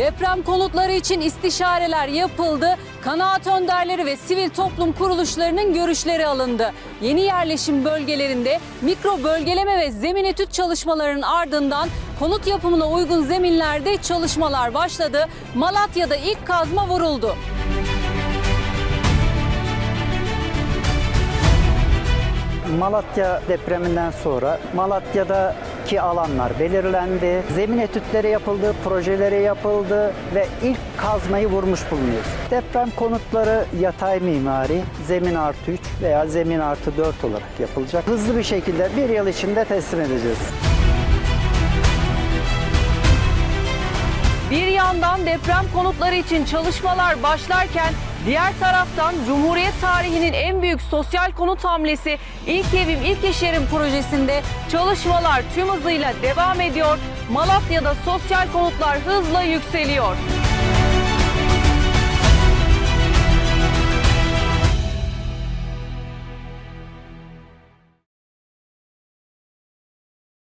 Deprem konutları için istişareler yapıldı. Kanaat önderleri ve sivil toplum kuruluşlarının görüşleri alındı. Yeni yerleşim bölgelerinde mikro bölgeleme ve zemin etüt çalışmalarının ardından konut yapımına uygun zeminlerde çalışmalar başladı. Malatya'da ilk kazma vuruldu. Malatya depreminden sonra Malatya'daki alanlar belirlendi. Zemin etütleri yapıldı, projeleri yapıldı ve ilk kazmayı vurmuş bulunuyoruz. Deprem konutları yatay mimari, zemin artı 3 veya zemin artı 4 olarak yapılacak. Hızlı bir şekilde bir yıl içinde teslim edeceğiz. Bir yandan deprem konutları için çalışmalar başlarken diğer taraftan Cumhuriyet tarihinin en büyük sosyal konut hamlesi İlk Evim İlk İş Yerim projesinde çalışmalar tüm hızıyla devam ediyor. Malatya'da sosyal konutlar hızla yükseliyor.